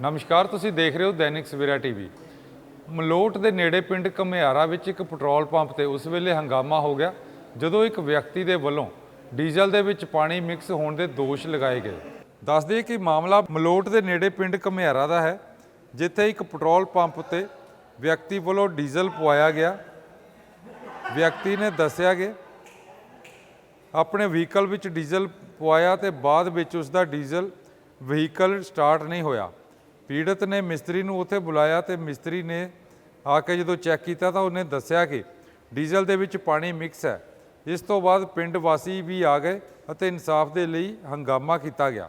ਨਮਸਕਾਰ, ਤੁਸੀਂ ਦੇਖ ਰਹੇ ਹੋ ਦੈਨਿਕ ਸਵੇਰਾ ਟੀਵੀ। ਮਲੋਟ ਦੇ ਨੇੜੇ ਪਿੰਡ ਘਮਿਆਰਾ ਵਿੱਚ ਇੱਕ ਪੈਟਰੋਲ ਪੰਪ ਤੇ ਉਸ ਵੇਲੇ ਹੰਗਾਮਾ ਹੋ ਗਿਆ, ਜਦੋਂ ਇੱਕ ਵਿਅਕਤੀ ਦੇ ਵੱਲੋਂ ਡੀਜ਼ਲ ਦੇ ਵਿੱਚ ਪਾਣੀ ਮਿਕਸ ਹੋਣ ਦੇ ਦੋਸ਼ ਲਗਾਏ ਗਏ। ਦੱਸ ਕਿ ਮਾਮਲਾ ਮਲੋਟ ਦੇ ਨੇੜੇ ਪਿੰਡ ਘਮਿਆਰਾ ਦਾ ਹੈ, ਜਿੱਥੇ ਇੱਕ ਪੈਟਰੋਲ ਪੰਪ ਤੇ ਵਿਅਕਤੀ ਵੱਲੋਂ ਡੀਜ਼ਲ ਪਵਾਇਆ ਗਿਆ। ਵਿਅਕਤੀ ਨੇ ਦੱਸਿਆ ਕਿ ਆਪਣੇ ਵਹੀਕਲ ਵਿੱਚ ਡੀਜ਼ਲ ਪਵਾਇਆ ਤੇ ਬਾਅਦ ਵਿੱਚ ਉਸ ਦਾ ਡੀਜ਼ਲ ਵਹੀਕਲ ਸਟਾਰਟ ਨਹੀਂ ਹੋਇਆ। ਪੀੜਤ ਨੇ ਮਿਸਤਰੀ ਨੂੰ ਉੱਥੇ ਬੁਲਾਇਆ ਤੇ ਮਿਸਤਰੀ ਨੇ ਆ ਕੇ ਜਦੋਂ ਚੈੱਕ ਕੀਤਾ ਤਾਂ ਉਹਨੇ ਦੱਸਿਆ ਕਿ ਡੀਜ਼ਲ ਦੇ ਵਿੱਚ ਪਾਣੀ ਮਿਕਸ ਹੈ। ਇਸ ਤੋਂ ਬਾਅਦ ਪਿੰਡ ਵਾਸੀ ਵੀ ਆ ਗਏ ਅਤੇ ਇਨਸਾਫ ਦੇ ਲਈ ਹੰਗਾਮਾ ਕੀਤਾ ਗਿਆ।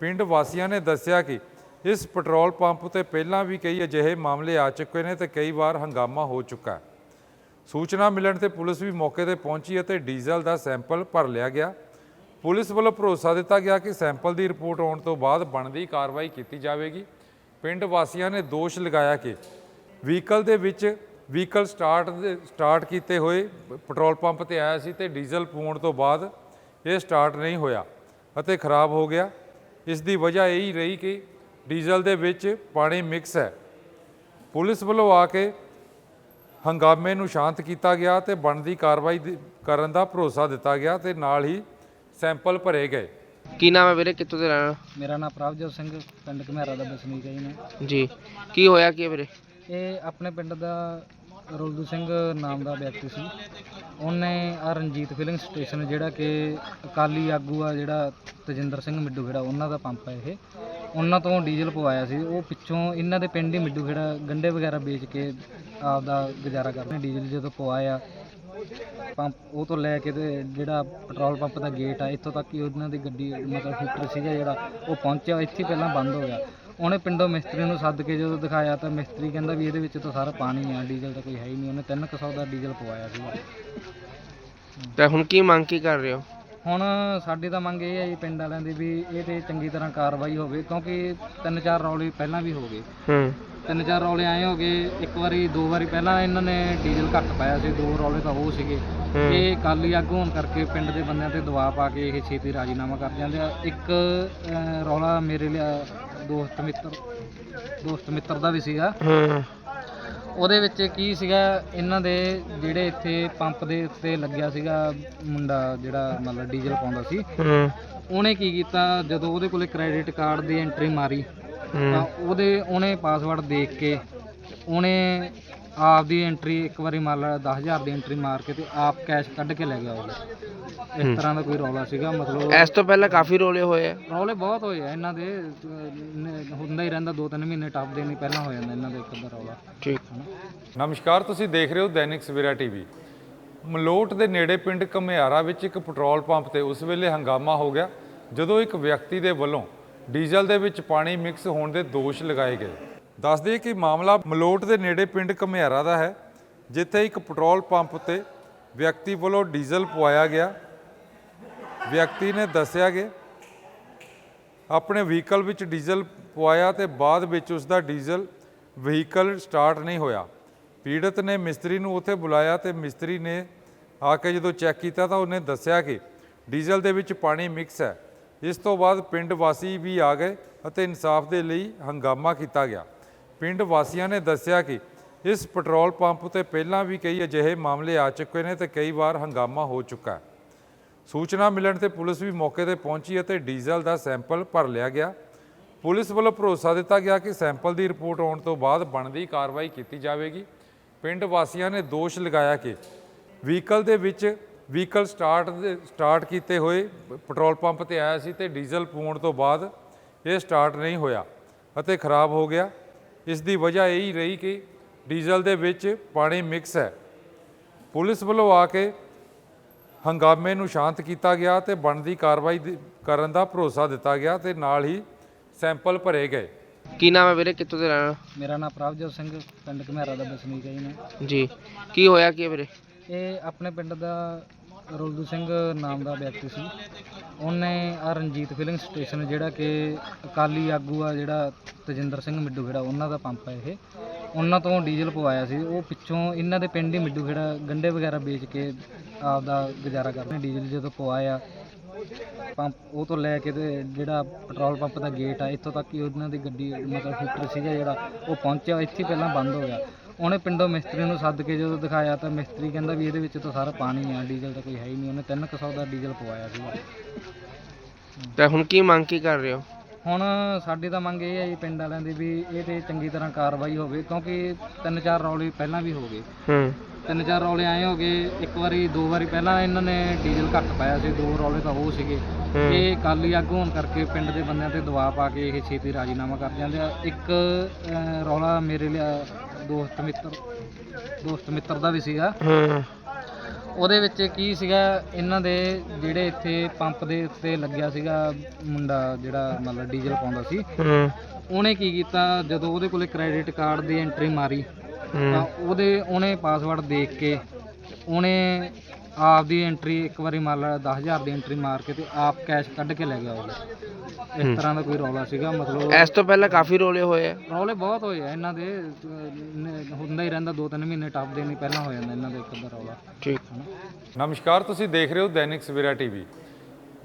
ਪਿੰਡ ਵਾਸੀਆਂ ਨੇ ਦੱਸਿਆ ਕਿ ਇਸ ਪੈਟਰੋਲ ਪੰਪ ਤੇ ਪਹਿਲਾਂ ਵੀ ਕਈ ਅਜਿਹੇ ਮਾਮਲੇ ਆ ਚੁੱਕੇ ਨੇ ਤੇ ਕਈ ਵਾਰ ਹੰਗਾਮਾ ਹੋ ਚੁੱਕਾ ਹੈ। ਸੂਚਨਾ ਮਿਲਣ ਤੇ ਪੁਲਿਸ ਵੀ ਮੌਕੇ ਤੇ ਪਹੁੰਚੀ ਅਤੇ ਡੀਜ਼ਲ ਦਾ ਸੈਂਪਲ ਭਰ ਲਿਆ ਗਿਆ। ਪੁਲਿਸ ਵੱਲੋਂ ਭਰੋਸਾ ਦਿੱਤਾ ਗਿਆ ਕਿ ਸੈਂਪਲ ਦੀ ਰਿਪੋਰਟ ਆਉਣ ਤੋਂ ਬਾਅਦ ਬਣਦੀ ਕਾਰਵਾਈ ਕੀਤੀ ਜਾਵੇਗੀ। ਪਿੰਡ ਵਾਸੀਆਂ ਨੇ ਦੋਸ਼ ਲਗਾਇਆ ਕਿ ਵਹੀਕਲ ਦੇ ਵਿੱਚ ਵਹੀਕਲ ਸਟਾਰਟ ਸਟਾਰਟ ਕੀਤੇ ਹੋਏ ਪੈਟਰੋਲ ਪੰਪ ਤੇ ਆਇਆ ਸੀ ਤੇ ਡੀਜ਼ਲ ਪਾਉਣ ਤੋਂ ਬਾਅਦ ਇਹ ਸਟਾਰਟ ਨਹੀਂ ਹੋਇਆ ਅਤੇ ਖਰਾਬ ਹੋ ਗਿਆ। ਇਸ ਦੀ ਵਜ੍ਹਾ ਇਹ ਹੀ ਰਹੀ ਕਿ ਡੀਜ਼ਲ ਦੇ ਵਿੱਚ ਪਾਣੀ ਮਿਕਸ ਹੈ। ਪੁਲਿਸ ਵੱਲੋਂ ਆ ਕੇ ਹੰਗਾਮੇ ਨੂੰ ਸ਼ਾਂਤ ਕੀਤਾ ਗਿਆ ਤੇ ਬਣਦੀ ਕਾਰਵਾਈ ਕਰਨ ਦਾ ਭਰੋਸਾ ਦਿੱਤਾ ਗਿਆ ਤੇ ਨਾਲ ਹੀ ਸੈਂਪਲ ਭਰੇ ਗਏ। ਕੀ ਨਾਮ ਹੈ ਵੀਰੇ? ਕਿੱਥੋਂ ਦੇ ਰਹਿਣਾ ਮੇਰਾ ਨਾਮ ਪ੍ਰਭਜੋਤ ਸਿੰਘ ਪਿੰਡ ਘਮਿਆਰਾ ਦਾ ਵਸਨੀਕ ਹੈ ਜੀ ਮੈਂ। ਜੀ। ਕੀ ਹੋਇਆ ਕੀ ਹੈ ਵੀਰੇ? ਇਹ ਆਪਣੇ ਪਿੰਡ ਦਾ ਰੁਲਦੂ ਸਿੰਘ ਨਾਮ ਦਾ ਵਿਅਕਤੀ ਸੀ। ਉਹਨੇ ਆ ਰਣਜੀਤ ਫਿਲਿੰਗ ਸਟੇਸ਼ਨ ਜਿਹੜਾ ਕਿ ਅਕਾਲੀ ਆਗੂ ਆ ਜਿਹੜਾ ਤਜਿੰਦਰ ਸਿੰਘ ਮਿੱਡੂ ਖੇੜਾ ਉਹਨਾਂ ਦਾ ਪੰਪ ਹੈ ਇਹ। ਉਹਨਾਂ ਤੋਂ ਡੀਜ਼ਲ ਪਵਾਇਆ ਸੀ। ਉਹ ਪਿੱਛੋਂ ਇਹਨਾਂ ਦੇ ਪਿੰਡ ਹੀ ਮਿੱਡੂ ਖੇੜਾ ਗੰਡੇ ਵਗੈਰਾ ਵੇਚ ਕੇ ਆਪਦਾ ਗੁਜ਼ਾਰਾ ਕਰਦੇ ਡੀਜ਼ਲ ਜਦੋਂ ਪਵਾਇਆ ਪੰਪ ਉਹ ਤੋਂ ਲੈ ਕੇ ਤੇ ਜਿਹੜਾ ਪੈਟਰੋਲ ਪੰਪ ਦਾ ਗੇਟ ਆ ਇੱਥੋਂ ਤੱਕ ਹੀ ਉਹਨਾਂ ਦੀ ਗੱਡੀ ਮਤਲਬ ਹੀਟਰ ਸੀਗਾ ਜਿਹੜਾ ਉਹ ਪਹੁੰਚਿਆ ਇੱਥੇ ਪਹਿਲਾਂ ਬੰਦ ਹੋ ਗਿਆ। ਉਹਨੇ ਪਿੰਡੋਂ ਮਿਸਤਰੀ ਨੂੰ ਸੱਦ ਕੇ ਜਦੋਂ ਦਿਖਾਇਆ ਤਾਂ ਮਿਸਤਰੀ ਕਹਿੰਦਾ ਵੀ ਇਹਦੇ ਵਿੱਚ ਤਾਂ ਸਾਰਾ ਪਾਣੀ ਆ ਡੀਜ਼ਲ ਤਾਂ ਕੋਈ ਹੈ ਹੀ ਨਹੀਂ। ਉਹਨੇ 300 ਦਾ ਡੀਜ਼ਲ ਪਵਾਇਆ ਸੀਗਾ। ਤੇ ਹੁਣ ਕੀ ਮੰਗ ਕੀ ਕਰ ਰਹੇ ਹੋ? ਹੁਣ ਸਾਡੀ ਤਾਂ ਮੰਗ ਇਹ ਹੈ ਜੀ ਪਿੰਡ ਵਾਲਿਆਂ ਦੀ ਵੀ ਇਹ ਤੇ ਚੰਗੀ ਤਰ੍ਹਾਂ ਕਾਰਵਾਈ ਹੋਵੇ ਕਿਉਂਕਿ ਤਿੰਨ ਚਾਰ ਰੌਲੇ ਪਹਿਲਾਂ ਵੀ ਹੋ ਗਏ। ਹੂੰ। ਤਿੰਨ ਚਾਰ ਰੌਲੇ ਆਏ ਹੋ ਗਏ ਇੱਕ ਵਾਰੀ ਦੋ ਵਾਰੀ ਪਹਿਲਾਂ ਇਹਨਾਂ ਨੇ ਡੀਜ਼ਲ ਘੱਟ ਪਾਇਆ ਸੀ ਦੋ ਰੌਲੇ ਤਾਂ ਉਹ ਸੀਗੇ। ਇਹ ਕਾਲੀ ਆਗੂ ਹੋਣ ਕਰਕੇ ਪਿੰਡ ਦੇ ਬੰਦਿਆਂ ਤੇ ਦਬਾਅ ਪਾ ਕੇ ਇਹ ਛੇਤੀ ਰਾਜੀਨਾਮਾ ਕਰ ਜਾਂਦੇ ਆ। ਇੱਕ ਰੌਲਾ ਮੇਰੇ ਲਈ ਦੋਸਤ ਮਿੱਤਰ ਦੋਸਤ ਮਿੱਤਰ ਦਾ ਵੀ ਸੀਗਾ। ਹੂੰ। ਉਹਦੇ ਵਿੱਚ ਕੀ ਸੀਗਾ ਇਹਨਾਂ ਦੇ ਜਿਹੜੇ ਇੱਥੇ ਪੰਪ ਦੇ ਉੱਤੇ ਲੱਗਿਆ ਸੀਗਾ ਮੁੰਡਾ ਜਿਹੜਾ ਮਤਲਬ ਡੀਜ਼ਲ ਪਾਉਂਦਾ ਸੀ ਹੂੰ। ਉਹਨੇ ਕੀ ਕੀਤਾ ਜਦੋਂ ਉਹਦੇ ਕੋਲੇ ਕ੍ਰੈਡਿਟ ਕਾਰਡ ਦੀ ਐਂਟਰੀ ਮਾਰੀ ਤਾਂ ਉਹਦੇ ਉਹਨੇ ਪਾਸਵਰਡ ਦੇਖ ਕੇ ਉਹਨੇ ਆਪ ਦੀ ਐਂਟਰੀ ਇੱਕ ਵਾਰੀ ਮੰਨ ਲਾ 10000 ਦੀ ਐਂਟਰੀ ਮਾਰ ਕੇ ਤੇ ਆਪ ਕੈਸ਼ ਕੱਢ ਕੇ ਲੈ ਗਿਆ ਉਹ ਇਸ ਤਰ੍ਹਾਂ ਦਾ ਕੋਈ ਰੌਲਾ ਸੀਗਾ ਮਤਲਬ ਇਸ ਤੋਂ ਪਹਿਲਾਂ ਕਾਫੀ ਰੋਲੇ ਹੋਏ ਆ। ਰੌਲੇ ਬਹੁਤ ਹੋਏ ਆ ਇਹਨਾਂ ਦੇ ਅਹ, ਨ- ਹੁੰਦਾ ਹੀ ਰਹਿੰਦਾ ਦੋ ਤਿੰਨ ਮਹੀਨੇ ਟੱਪਦੇ ਨਹੀਂ ਪਹਿਲਾਂ ਹੋ ਜਾਂਦਾ ਇਹਨਾਂ ਦਾ ਇੱਕ ਅੱਧਾ ਰੌਲਾ। ਠੀਕ। ਨਮਸਕਾਰ ਤੁਸੀਂ ਦੇਖ ਰਹੇ ਹੋ ਦੈਨਿਕ ਸਵੇਰਾ ਟੀਵੀ। ਮਲੋਟ ਦੇ ਨੇੜੇ ਪਿੰਡ ਘਮਿਆਰਾ ਵਿੱਚ ਇੱਕ ਪੈਟਰੋਲ ਪੰਪ ਤੇ ਉਸ ਵੇਲੇ ਹੰਗਾਮਾ ਹੋ ਗਿਆ ਜਦੋਂ ਇੱਕ ਵਿਅਕਤੀ ਦੇ ਵੱਲੋਂ ਡੀਜ਼ਲ ਦੇ ਵਿੱਚ ਪਾਣੀ ਮਿਕਸ ਹੋਣ ਦੇ ਦੋਸ਼ ਲਗਾਏ ਗਏ। ਦੱਸ ਦਈਏ ਕਿ ਮਾਮਲਾ ਮਲੋਟ ਦੇ ਨੇੜੇ ਪਿੰਡ ਘਮਿਆਰਾ ਦਾ ਹੈ ਜਿੱਥੇ ਇੱਕ ਪੈਟਰੋਲ ਪੰਪ ਤੇ ਵਿਅਕਤੀ ਵੱਲੋਂ ਡੀਜ਼ਲ ਪਵਾਇਆ ਗਿਆ। ਵਿਅਕਤੀ ਨੇ ਦੱਸਿਆ ਕਿ ਆਪਣੇ ਵਹੀਕਲ ਵਿੱਚ ਡੀਜ਼ਲ ਪਵਾਇਆ ਤੇ ਬਾਅਦ ਵਿੱਚ ਉਸ ਦਾ ਡੀਜ਼ਲ ਵਹੀਕਲ ਸਟਾਰਟ ਨਹੀਂ ਹੋਇਆ। ਪੀੜਤ ਨੇ ਮਿਸਤਰੀ ਨੂੰ ਉੱਥੇ ਬੁਲਾਇਆ ਤੇ ਮਿਸਤਰੀ ਨੇ ਆ ਕੇ ਜਦੋਂ ਚੈੱਕ ਕੀਤਾ ਤਾਂ ਉਹਨੇ ਦੱਸਿਆ ਕਿ ਡੀਜ਼ਲ ਦੇ ਵਿੱਚ ਪਾਣੀ ਮਿਕਸ ਹੈ। ਇਸ ਤੋਂ ਬਾਅਦ ਪਿੰਡ ਵਾਸੀ ਵੀ ਆ ਗਏ ਅਤੇ ਇਨਸਾਫ ਦੇ ਲਈ ਹੰਗਾਮਾ ਕੀਤਾ ਗਿਆ। ਪਿੰਡ ਵਾਸੀਆਂ ਨੇ ਦੱਸਿਆ ਕਿ ਇਸ ਪੈਟਰੋਲ ਪੰਪ ਤੇ ਪਹਿਲਾਂ ਵੀ ਕਈ ਅਜਿਹੇ ਮਾਮਲੇ ਆ ਚੁੱਕੇ ਨੇ ਤੇ ਕਈ ਵਾਰ ਹੰਗਾਮਾ ਹੋ ਚੁੱਕਾ ਹੈ। ਸੂਚਨਾ ਮਿਲਣ ਤੇ ਪੁਲਿਸ ਵੀ ਮੌਕੇ ਤੇ ਪਹੁੰਚੀ ਅਤੇ ਡੀਜ਼ਲ ਦਾ ਸੈਂਪਲ ਭਰ ਲਿਆ ਗਿਆ। ਪੁਲਿਸ ਵੱਲੋਂ ਭਰੋਸਾ ਦਿੱਤਾ ਗਿਆ ਕਿ ਸੈਂਪਲ ਦੀ ਰਿਪੋਰਟ ਆਉਣ ਤੋਂ ਬਾਅਦ ਬਣਦੀ ਕਾਰਵਾਈ ਕੀਤੀ ਜਾਵੇਗੀ। ਪਿੰਡ ਵਾਸੀਆਂ ਨੇ ਦੋਸ਼ ਲਗਾਇਆ ਕਿ ਵਹੀਕਲ ਦੇ ਵਿੱਚ ਵਹੀਕਲ ਸਟਾਰਟ ਸਟਾਰਟ ਕੀਤੇ ਹੋਏ ਪੈਟਰੋਲ ਪੰਪ ਤੇ ਆਇਆ ਸੀ ਤੇ ਡੀਜ਼ਲ ਪੂਣ ਤੋਂ ਬਾਅਦ ਇਹ ਸਟਾਰਟ ਨਹੀਂ ਹੋਇਆ ਅਤੇ ਖਰਾਬ ਹੋ ਗਿਆ। ਇਸ ਦੀ ਵਜ੍ਹਾ ਇਹ ਹੀ ਰਹੀ ਕਿ ਡੀਜ਼ਲ ਦੇ ਵਿੱਚ ਪਾਣੀ ਮਿਕਸ ਹੈ। ਪੁਲਿਸ ਵੱਲੋਂ ਆ ਕੇ ਹੰਗਾਮੇ ਨੂੰ ਸ਼ਾਂਤ ਕੀਤਾ ਗਿਆ ਤੇ ਬਣਦੀ ਕਾਰਵਾਈ ਕਰਨ ਦਾ ਭਰੋਸਾ ਦਿੱਤਾ ਗਿਆ ਤੇ ਨਾਲ ਹੀ ਸੈਂਪਲ ਭਰੇ ਗਏ। ਕੀ ਨਾਮ ਹੈ ਵੀਰੇ? ਕਿੱਥੋਂ ਦੇ ਰਹਿਣਾ ਮੇਰਾ ਨਾਮ ਪ੍ਰਭਜੋਤ ਸਿੰਘ ਪਿੰਡ ਘਮਿਆਰਾ ਦਾ ਵਸਨੀਕ ਹੈ ਜੀ ਮੈਂ। ਜੀ। ਕੀ ਹੋਇਆ ਕੀ ਹੈ ਵੀਰੇ? ਇਹ ਆਪਣੇ ਪਿੰਡ ਦਾ ਰੁਲਦੂ ਸਿੰਘ ਨਾਮ ਦਾ ਵਿਅਕਤੀ ਸੀ। ਉਹਨੇ ਆ ਰਣਜੀਤ ਫਿਲਿੰਗ ਸਟੇਸ਼ਨ ਜਿਹੜਾ ਕਿ ਅਕਾਲੀ ਆਗੂ ਆ ਜਿਹੜਾ ਤਜਿੰਦਰ ਸਿੰਘ ਮਿੱਡੂ ਖੇੜਾ ਉਹਨਾਂ ਦਾ ਪੰਪ ਹੈ ਇਹ। ਉਹਨਾਂ ਤੋਂ ਡੀਜ਼ਲ ਪਵਾਇਆ ਸੀ। ਉਹ ਪਿੱਛੋਂ ਇਹਨਾਂ ਦੇ ਪਿੰਡ ਹੀ ਮਿੱਡੂ ਖੇੜਾ ਗੰਡੇ ਵਗੈਰਾ ਵੇਚ ਕੇ ਆਪਦਾ ਗੁਜ਼ਾਰਾ ਕਰਦੇ ਡੀਜ਼ਲ ਜਦੋਂ ਪਵਾਇਆ। ਪੰਪ ਉਹ ਤੋਂ ਲੈ ਕੇ ਤੇ ਜਿਹੜਾ ਪੈਟਰੋਲ ਪੰਪ ਦਾ ਗੇਟ ਆ, ਇੱਥੋਂ ਤੱਕ ਕਿ ਉਹਨਾਂ ਦੀ ਗੱਡੀ ਮਤਲਬ ਹੀਟਰ ਸੀਗਾ ਜਿਹੜਾ, ਉਹ ਪਹੁੰਚਿਆ। ਇੱਥੇ ਪਹਿਲਾਂ ਬੰਦ ਹੋ ਗਿਆ। ਉਹਨੇ ਪਿੰਡੋਂ ਮਿਸਤਰੀ ਨੂੰ ਸੱਦ ਕੇ ਜਦੋਂ ਦਿਖਾਇਆ ਤਾਂ ਮਿਸਤਰੀ ਕਹਿੰਦਾ ਵੀ ਇਹਦੇ ਵਿੱਚ ਤਾਂ ਸਾਰਾ ਪਾਣੀ ਆ, ਡੀਜ਼ਲ ਤਾਂ ਕੋਈ ਹੈ ਹੀ ਨਹੀਂ। ਉਹਨੇ 300 ਦਾ ਡੀਜ਼ਲ ਪਵਾਇਆ ਸੀਗਾ। ਤੇ ਹੁਣ ਕੀ ਮੰਗ ਕੀ ਕਰ ਰਹੇ ਹੋ? ਹੁਣ ਸਾਡੀ ਤਾਂ ਮੰਗ ਇਹ ਹੈ ਜੀ ਪਿੰਡ ਵਾਲਿਆਂ ਦੀ ਵੀ ਇਹ ਤੇ ਚੰਗੀ ਤਰ੍ਹਾਂ ਕਾਰਵਾਈ ਹੋਵੇ ਕਿਉਂਕਿ ਤਿੰਨ ਚਾਰ ਰੌਲੇ ਪਹਿਲਾਂ ਵੀ ਹੋ ਗਏ। ਹੂੰ। ਤਿੰਨ ਚਾਰ ਰੌਲੇ ਆਏ ਹੋ ਗਏ ਇੱਕ ਵਾਰੀ ਦੋ ਵਾਰੀ ਪਹਿਲਾਂ ਇਹਨਾਂ ਨੇ ਡੀਜ਼ਲ ਘੱਟ ਪਾਇਆ ਸੀ ਦੋ ਰੌਲੇ ਤਾਂ ਉਹ ਸੀਗੇ। ਹੂੰ। ਇਹ ਕਾਲੀ ਆਗੂ ਹੋਣ ਕਰਕੇ ਪਿੰਡ ਦੇ ਬੰਦਿਆਂ ਤੇ ਦਬਾਅ ਪਾ ਕੇ ਇਹ ਛੇਤੀ ਰਾਜੀਨਾਮਾ ਕਰ ਜਾਂਦੇ ਆ। ਇੱਕ ਰੌਲਾ ਮੇਰੇ ਲਈ ਦੋਸਤ ਮਿੱਤਰ ਦੋਸਤ ਮਿੱਤਰ ਦਾ ਵੀ ਸੀਗਾ। ਹੂੰ। ਉਹਦੇ ਵਿੱਚ ਕੀ ਸੀਗਾ ਇਹਨਾਂ ਦੇ ਜਿਹੜੇ ਇੱਥੇ ਪੰਪ ਦੇ ਉੱਤੇ ਲੱਗਿਆ ਸੀਗਾ ਮੁੰਡਾ ਜਿਹੜਾ ਮਤਲਬ ਡੀਜ਼ਲ ਪਾਉਂਦਾ ਸੀ ਹੂੰ। ਉਹਨੇ ਕੀ ਕੀਤਾ ਜਦੋਂ ਉਹਦੇ ਕੋਲੇ ਕ੍ਰੈਡਿਟ ਕਾਰਡ ਦੀ ਐਂਟਰੀ ਮਾਰੀ ਤਾਂ ਉਹਦੇ ਉਹਨੇ ਪਾਸਵਰਡ ਦੇਖ ਕੇ ਉਹਨੇ ਆਪ ਦੀ ਐਂਟਰੀ ਇੱਕ ਵਾਰੀ ਮੰਨ ਲਾ 10000 ਦੀ ਐਂਟਰੀ ਮਾਰ ਕੇ ਤੇ ਆਪ ਕੈਸ਼ ਕੱਢ ਕੇ ਲੈ ਗਿਆ ਉਹ। ਇਸ ਤਰ੍ਹਾਂ ਦਾ ਕੋਈ ਰੌਲਾ ਸੀਗਾ ਮਤਲਬ ਇਸ ਤੋਂ ਪਹਿਲਾਂ ਕਾਫੀ ਰੋਲੇ ਹੋਏ ਆ। ਰੌਲੇ ਬਹੁਤ ਹੋਏ ਆ ਇਹਨਾਂ ਦੇ ਅਹ, ਹੁੰਦਾ ਹੀ ਰਹਿੰਦਾ ਦੋ ਤਿੰਨ ਮਹੀਨੇ ਟੱਪਦੇ ਨਹੀਂ ਪਹਿਲਾਂ ਹੋ ਜਾਂਦਾ ਇਹਨਾਂ ਦਾ ਇੱਕ ਅੱਧਾ ਰੌਲਾ। ਠੀਕ। ਨਮਸਕਾਰ ਤੁਸੀਂ ਦੇਖ ਰਹੇ ਹੋ ਦੈਨਿਕ ਸਵੇਰਾ ਟੀਵੀ।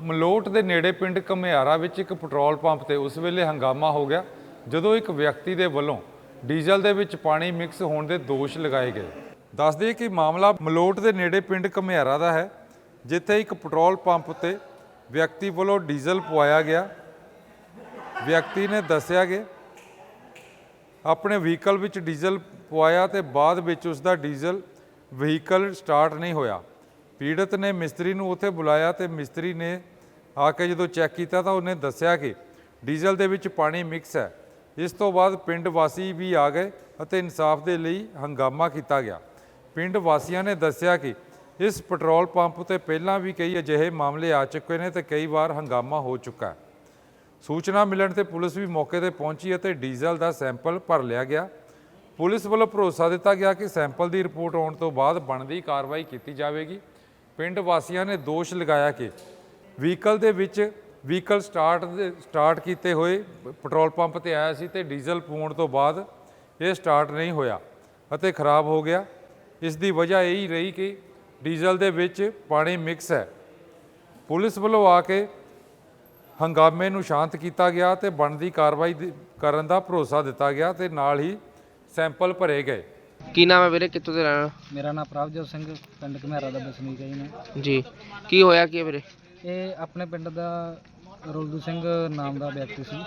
ਮਲੋਟ ਦੇ ਨੇੜੇ ਪਿੰਡ ਘਮਿਆਰਾ ਵਿੱਚ ਇੱਕ ਪੈਟਰੋਲ ਪੰਪ ਤੇ ਉਸ ਵੇਲੇ ਹੰਗਾਮਾ ਹੋ ਗਿਆ ਜਦੋਂ ਇੱਕ ਵਿਅਕਤੀ ਦੇ ਵੱਲੋਂ ਡੀਜ਼ਲ ਦੇ ਵਿੱਚ ਪਾਣੀ ਮਿਕਸ ਹੋਣ ਦੇ ਦੋਸ਼ ਲਗਾਏ ਗਏ। ਦੱਸ ਕਿ ਮਾਮਲਾ ਮਲੋਟ ਦੇ ਨੇੜੇ ਪਿੰਡ ਘਮਿਆਰਾ ਦਾ ਹੈ, ਜਿੱਥੇ ਇੱਕ ਪੈਟਰੋਲ ਪੰਪ ਉੱਤੇ ਵਿਅਕਤੀ ਵੱਲੋਂ ਡੀਜ਼ਲ ਪਵਾਇਆ ਗਿਆ। ਵਿਅਕਤੀ ਨੇ ਦੱਸਿਆ ਕਿ ਆਪਣੇ ਵਹੀਕਲ ਵਿੱਚ ਡੀਜ਼ਲ ਪਵਾਇਆ ਤੇ ਬਾਅਦ ਵਿੱਚ ਉਸ ਦਾ ਡੀਜ਼ਲ ਵਹੀਕਲ ਸਟਾਰਟ ਨਹੀਂ ਹੋਇਆ। ਪੀੜਤ ਨੇ ਮਿਸਤਰੀ ਨੂੰ ਉੱਥੇ ਬੁਲਾਇਆ ਤੇ ਮਿਸਤਰੀ ਨੇ ਆ ਕੇ ਜਦੋਂ ਚੈੱਕ ਕੀਤਾ ਤਾਂ ਉਹਨੇ ਦੱਸਿਆ ਕਿ ਡੀਜ਼ਲ ਦੇ ਵਿੱਚ ਪਾਣੀ ਮਿਕਸ ਹੈ। ਇਸ ਤੋਂ ਬਾਅਦ ਪਿੰਡ ਵਾਸੀ ਵੀ ਆ ਗਏ ਅਤੇ ਇਨਸਾਫ ਦੇ ਲਈ ਹੰਗਾਮਾ ਕੀਤਾ ਗਿਆ। ਪਿੰਡ ਵਾਸੀਆਂ ਨੇ ਦੱਸਿਆ ਕਿ ਇਸ ਪੈਟਰੋਲ ਪੰਪ ਤੇ ਪਹਿਲਾਂ ਵੀ ਕਈ ਅਜਿਹੇ ਮਾਮਲੇ ਆ ਚੁੱਕੇ ਨੇ ਤੇ ਕਈ ਵਾਰ ਹੰਗਾਮਾ ਹੋ ਚੁੱਕਾ ਹੈ। ਸੂਚਨਾ ਮਿਲਣ ਤੇ ਪੁਲਿਸ ਵੀ ਮੌਕੇ ਤੇ ਪਹੁੰਚੀ ਅਤੇ ਡੀਜ਼ਲ ਦਾ ਸੈਂਪਲ ਭਰ ਲਿਆ ਗਿਆ। ਪੁਲਿਸ ਵੱਲੋਂ ਭਰੋਸਾ ਦਿੱਤਾ ਗਿਆ ਕਿ ਸੈਂਪਲ ਦੀ ਰਿਪੋਰਟ ਆਉਣ ਤੋਂ ਬਾਅਦ ਬਣਦੀ ਕਾਰਵਾਈ ਕੀਤੀ ਜਾਵੇਗੀ। ਪਿੰਡ ਵਾਸੀਆਂ ਨੇ ਦੋਸ਼ ਲਗਾਇਆ ਕਿ ਵਹੀਕਲ ਦੇ ਵਿੱਚ ਵਹੀਕਲ ਸਟਾਰਟ ਸਟਾਰਟ ਕੀਤੇ ਹੋਏ ਪੈਟਰੋਲ ਪੰਪ ਤੇ ਆਇਆ ਸੀ ਤੇ ਡੀਜ਼ਲ ਪੂਣ ਤੋਂ ਬਾਅਦ ਇਹ ਸਟਾਰਟ ਨਹੀਂ ਹੋਇਆ ਅਤੇ ਖਰਾਬ ਹੋ ਗਿਆ। ਇਸ ਦੀ ਵਜ੍ਹਾ ਇਹ ਹੀ ਰਹੀ ਕਿ ਡੀਜ਼ਲ ਦੇ ਵਿੱਚ ਪਾਣੀ ਮਿਕਸ ਹੈ। ਪੁਲਿਸ ਵੱਲੋਂ ਆ ਕੇ ਹੰਗਾਮੇ ਨੂੰ ਸ਼ਾਂਤ ਕੀਤਾ ਗਿਆ ਤੇ ਬਣਦੀ ਕਾਰਵਾਈ ਕਰਨ ਦਾ ਭਰੋਸਾ ਦਿੱਤਾ ਗਿਆ ਤੇ ਨਾਲ ਹੀ ਸੈਂਪਲ ਭਰੇ ਗਏ। ਕੀ ਨਾਮ ਹੈ ਵੀਰੇ? ਕਿੱਥੋਂ ਦੇ ਰਹਿਣਾ ਮੇਰਾ ਨਾਮ ਪ੍ਰਭਜੋਤ ਸਿੰਘ ਪਿੰਡ ਘਮਿਆਰਾ ਦਾ ਵਸਨੀਕ ਹੈ ਜੀ ਮੈਂ। ਜੀ। ਕੀ ਹੋਇਆ ਕੀ ਹੈ ਵੀਰੇ? ਇਹ ਆਪਣੇ ਪਿੰਡ ਦਾ ਰੁਲਦੂ ਸਿੰਘ ਨਾਮ ਦਾ ਵਿਅਕਤੀ ਸੀ।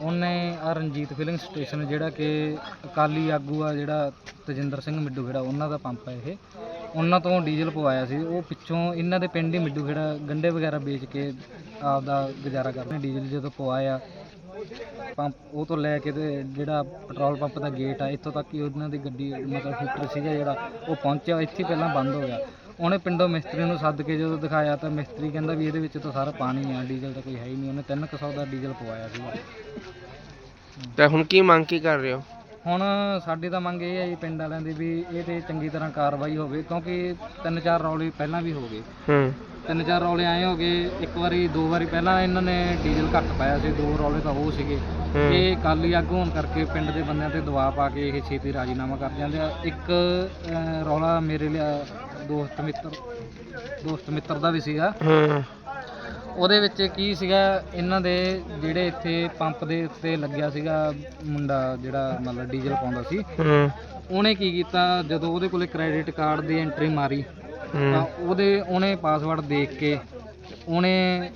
ਉਹਨੇ ਆ ਰਣਜੀਤ ਫਿਲਿੰਗ ਸਟੇਸ਼ਨ ਜਿਹੜਾ ਕਿ ਅਕਾਲੀ ਆਗੂ ਆ ਜਿਹੜਾ ਤਜਿੰਦਰ ਸਿੰਘ ਮਿੱਡੂ ਖੇੜਾ, ਉਹਨਾਂ ਦਾ ਪੰਪ ਹੈ ਇਹ। ਉਹਨਾਂ ਤੋਂ ਡੀਜ਼ਲ ਪਵਾਇਆ ਸੀ। ਉਹ ਪਿੱਛੋਂ ਇਹਨਾਂ ਦੇ ਪਿੰਡ ਹੀ ਮਿੱਡੂ ਖੇੜਾ ਗੰਡੇ ਵਗੈਰਾ ਵੇਚ ਕੇ ਆਪ ਦਾ ਗੁਜ਼ਾਰਾ ਕਰਦੇ ਡੀਜ਼ਲ ਜਦੋਂ ਪਵਾਇਆ, ਪੰਪ ਉਹ ਤੋਂ ਲੈ ਕੇ ਤੇ ਜਿਹੜਾ ਪੈਟਰੋਲ ਪੰਪ ਦਾ ਗੇਟ ਆ, ਇੱਥੋਂ ਤੱਕ ਕਿ ਉਹਨਾਂ ਦੀ ਗੱਡੀ ਮਤਲਬ ਹੀਟਰ ਸੀਗਾ ਜਿਹੜਾ, ਉਹ ਪਹੁੰਚਿਆ। ਇੱਥੇ ਪਹਿਲਾਂ ਬੰਦ ਹੋ ਗਿਆ। ਉਹਨੇ ਪਿੰਡੋਂ ਮਿਸਤਰੀ ਨੂੰ ਸੱਦ ਕੇ ਜਦੋਂ ਦਿਖਾਇਆ ਤਾਂ ਮਿਸਤਰੀ ਕਹਿੰਦਾ ਵੀ ਇਹਦੇ ਵਿੱਚ ਤਾਂ ਸਾਰਾ ਪਾਣੀ ਆ ਡੀਜ਼ਲ ਤਾਂ ਕੋਈ ਹੈ ਹੀ ਨਹੀਂ। ਉਹਨੇ 300 ਦਾ ਡੀਜ਼ਲ ਪਵਾਇਆ ਸੀਗਾ। ਤੇ ਹੁਣ ਕੀ ਮੰਗ ਕੀ ਕਰ ਰਹੇ ਹੋ? ਹੁਣ ਸਾਡੀ ਤਾਂ ਮੰਗ ਇਹ ਹੈ ਜੀ ਪਿੰਡ ਵਾਲਿਆਂ ਦੀ ਵੀ ਇਹ ਤੇ ਚੰਗੀ ਤਰ੍ਹਾਂ ਕਾਰਵਾਈ ਹੋਵੇ ਕਿਉਂਕਿ ਤਿੰਨ ਚਾਰ ਰੌਲੇ ਪਹਿਲਾਂ ਵੀ ਹੋ ਗਏ। ਹੂੰ। ਤਿੰਨ ਚਾਰ ਰੌਲੇ ਆਏ ਹੋ ਗਏ ਇੱਕ ਵਾਰੀ ਦੋ ਵਾਰੀ ਪਹਿਲਾਂ ਇਹਨਾਂ ਨੇ ਡੀਜ਼ਲ ਘੱਟ ਪਾਇਆ ਸੀ ਦੋ ਰੌਲੇ ਤਾਂ ਉਹ ਸੀਗੇ। ਇਹ ਕਾਲੀ ਆਗੂ ਹੋਣ ਕਰਕੇ ਪਿੰਡ ਦੇ ਬੰਦਿਆਂ ਤੇ ਦਬਾਅ ਪਾ ਕੇ ਇਹ ਛੇਤੀ ਰਾਜੀਨਾਮਾ ਕਰ ਜਾਂਦੇ ਆ। ਇੱਕ ਅਹ, ਰੌਲਾ ਮੇਰੇ ਲਈ ਦੋਸਤ ਮਿੱਤਰ ਦੋਸਤ ਮਿੱਤਰ ਦਾ ਵੀ ਸੀਗਾ। ਹੂੰ। ਉਹਦੇ ਵਿੱਚ ਕੀ ਸੀਗਾ ਇਹਨਾਂ ਦੇ ਜਿਹੜੇ ਇੱਥੇ ਪੰਪ ਦੇ ਉੱਤੇ ਲੱਗਿਆ ਸੀਗਾ ਮੁੰਡਾ ਜਿਹੜਾ ਮਤਲਬ ਡੀਜ਼ਲ ਪਾਉਂਦਾ ਸੀ ਹੂੰ। ਉਹਨੇ ਕੀ ਕੀਤਾ ਜਦੋਂ ਉਹਦੇ ਕੋਲੇ ਕ੍ਰੈਡਿਟ ਕਾਰਡ ਦੀ ਐਂਟਰੀ ਮਾਰੀ ਤਾਂ ਉਹਦੇ ਉਹਨੇ ਪਾਸਵਰਡ ਦੇਖ ਕੇ ਉਹਨੇ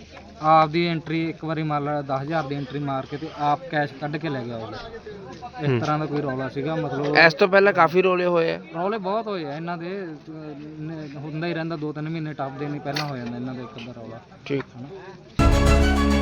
ਆਪ ਦੀ ਐਂਟਰੀ ਇੱਕ ਵਾਰੀ ਮੰਨ ਲਾ 10000 ਦੀ ਐਂਟਰੀ ਮਾਰ ਕੇ ਤੇ ਆਪ ਕੈਸ਼ ਕੱਢ ਕੇ ਲੈ ਗਿਆ ਉਹ ਇਸ ਤਰ੍ਹਾਂ ਦਾ ਕੋਈ ਰੌਲਾ ਸੀਗਾ ਮਤਲਬ ਇਸ ਤੋਂ ਪਹਿਲਾਂ ਕਾਫੀ ਰੋਲੇ ਹੋਏ ਆ। ਰੌਲੇ ਬਹੁਤ ਹੋਏ ਆ ਇਹਨਾਂ ਦੇ ਅਹ, ਨ- ਹੁੰਦਾ ਹੀ ਰਹਿੰਦਾ ਦੋ ਤਿੰਨ ਮਹੀਨੇ ਟੱਪਦੇ ਨਹੀਂ ਪਹਿਲਾਂ ਹੋ ਜਾਂਦਾ ਇਹਨਾਂ ਦਾ ਇੱਕ ਅੱਧਾ ਰੌਲਾ। ਠੀਕ। ਹਨਾ?